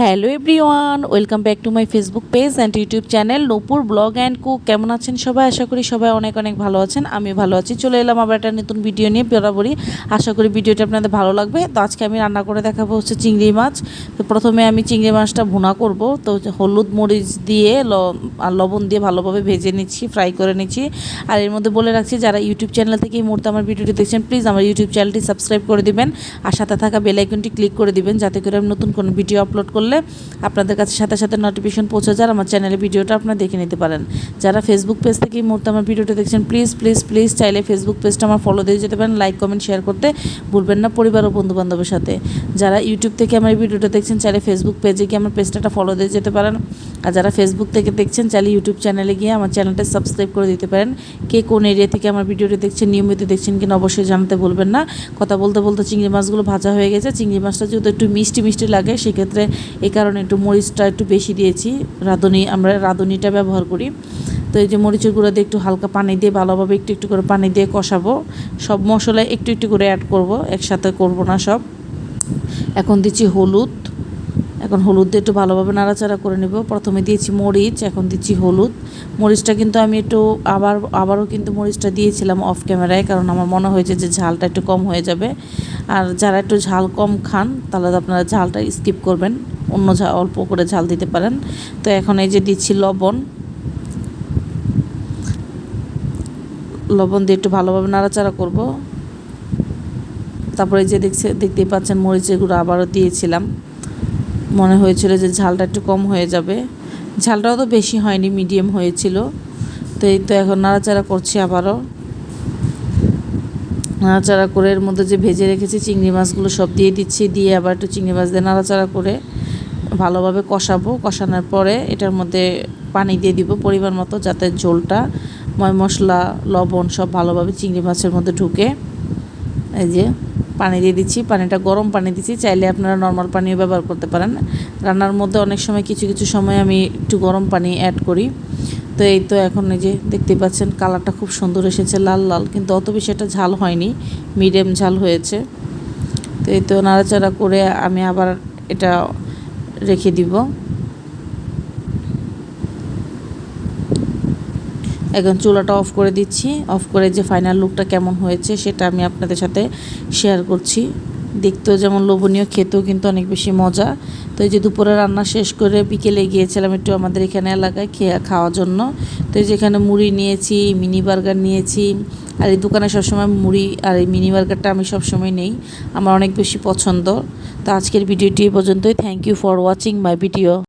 Hello everyone, welcome back to my Facebook page and YouTube channel Nupur blog and cook. কেমন আছেন সবাই? আশা করি সবাই অনেক অনেক ভালো আছেন আমি ভালো আছি। চলে এলাম আবার একটা নতুন ভিডিও নিয়ে বরাবরই। আশা করি ভিডিওটা আপনাদের ভালো লাগবে। তো আজকে আমি রান্না করে দেখাবো হচ্ছে চিংড়ি মাছ। তো প্রথমে আমি চিংড়ি মাছটা ভুনা করব। তো হলুদ মরিচ দিয়ে আর লবণ দিয়ে ভালোভাবে ভেজে নিচ্ছি ফ্রাই করে নিচ্ছি। আর এর মধ্যে বলে রাখছি, যারা ইউটিউব চ্যানেল থেকে এই মুহূর্তে আমার ভিডিওটি দেখছেন প্লিজ আমার ইউটিউব চ্যানেলটি সাবস্ক্রাইব করে দিবেন। আর সাথে থাকা বেল আইকনটি ক্লিক করে দিবেন, যাতে করে আমি নতুন কোনো ভিডিও আপলোড করলে আপনাদের কাছে সাথে সাথে নোটিফিকেশন পৌঁছে যায় আমার চ্যানেলে ভিডিওটা আপনারা দেখে নিতে পারেন। যারা ফেসবুক পেজ থেকে এই মুহূর্তে আমার ভিডিওটা দেখছেন প্লিজ প্লিজ প্লিজ চাইলে ফেসবুক পেজটা আমার ফলো দিয়ে যেতে পারেন লাইক কমেন্ট শেয়ার করতে ভুলবেন না পরিবার ও বন্ধুবান্ধবের সাথে। যারা ইউটিউব থেকে আমার ভিডিওটা দেখছেন, চাইলে ফেসবুক পেজে গিয়ে আমার পেজটা ফলো দিয়ে যেতে পারেন। আর যারা ফেসবুক থেকে দেখছেন, চাইলে ইউটিউব চ্যানেলে গিয়ে আমার চ্যানেলটা সাবস্ক্রাইব করে দিতে পারেন। কে কোন এরিয়া থেকে আমার ভিডিওটি দেখছেন, নিয়মিত দেখছেন কিনা অবশ্যই জানতে বলবেন না। কথা বলতে বলতে চিংড়ি মাছগুলো ভাজা হয়ে গেছে। চিংড়ি মাছটা যেহেতু একটু মিষ্টি মিষ্টি লাগে, সেক্ষেত্রে এই কারণে একটু মরিচটা একটু বেশি দিয়েছি। রাঁধুনি, আমরা রাঁধুনিটা ব্যবহার করি। তো এই যে মরিচের গুঁড়া দিয়ে একটু হালকা পানি দিয়ে, ভালোভাবে একটু একটু করে পানি দিয়ে কষাবো। সব মশলা একটু একটু করে অ্যাড করব, একসাথে করব না সব। এখন দিচ্ছি হলুদ। এখন হলুদ দিয়ে একটু ভালোভাবে নাড়াচাড়া করে নেব। প্রথমে দিয়েছি মরিচ, এখন দিচ্ছি হলুদ। মরিচটা কিন্তু আমি একটু আবার, আবারও কিন্তু মরিচটা দিয়েছিলাম অফ ক্যামেরায় কারণ আমার মনে হয়েছে যে ঝালটা একটু কম হয়ে যাবে। আর যারা একটু ঝাল কম খান, তাহলে আপনারা ঝালটা স্কিপ করবেন। অন্য ঝাল অল্প করে ঝাল দিতে পারেন। তো এখন এই যে দিচ্ছি লবণ। লবণ দিয়ে একটু ভালোভাবে নাড়াচাড়া করব। তারপরে যে দেখছে, দেখতেই পাচ্ছেন মরিচের গুঁড়ো আবারও দিয়েছিলাম। মনে হয়েছিল যে ঝালটা একটু কম হয়ে যাবে। ঝালটাও তো বেশি হয়নি মিডিয়াম হয়েছিল। তো এই তো এখন নাড়াচাড়া করছি আবারও। নাড়াচাড়া করে এর মধ্যে যে ভেজে রেখেছি চিংড়ি মাছগুলো সব দিয়ে দিচ্ছি, দিয়ে আবার একটু চিংড়ি মাছ দিয়ে নাড়াচাড়া করে ভালোভাবে কষাবো। কষানোর পরে এটার মধ্যে পানি দিয়ে দিব পরিমাণ মতো যাতে ঝোলটা, ময় মশলা, লবণ সব ভালোভাবে চিংড়ি মাছের মধ্যে ঢুকে। এই যে পানি দিয়ে দিচ্ছি, পানিটা গরম পানি দিচ্ছি, চাইলে আপনারা নর্মাল পানিও ব্যবহার করতে পারেন। রান্নার মধ্যে অনেক সময় কিছু কিছু সময় আমি একটু গরম পানি অ্যাড করি। তো এই তো এখন এই যে দেখতে পাচ্ছেন কালারটা খুব সুন্দর এসেছে, লাল লাল। কিন্তু অত বেশি একটা ঝাল হয়নি মিডিয়াম ঝাল হয়েছে। তো এই তো নাড়াচাড়া করে আমি আবার এটা রেখে দিব। এখন চুলাটা অফ করে দিচ্ছি। অফ করে যে ফাইনাল লুকটা কেমন হয়েছে সেটা আমি আপনাদের সাথে শেয়ার করছি। দেখতেও যেমন লোভনীয়, খেতেও কিন্তু অনেক বেশি মজা। তো এই যে দুপুরে রান্না শেষ করে বিকেলে গিয়েছিলাম একটু আমাদের এখানে এলাকায় খেয়ে, খাওয়ার জন্য। তো এই যেখানে মুড়ি নিয়েছি, মিনি বার্গার নিয়েছি। আর এই দোকানে সবসময় মুড়ি আর এই মিনি বার্গারটা আমি সবসময় নেই। আমার অনেক বেশি পছন্দ। তো আজকের ভিডিওটি পর্যন্তই। Thank you for watching my video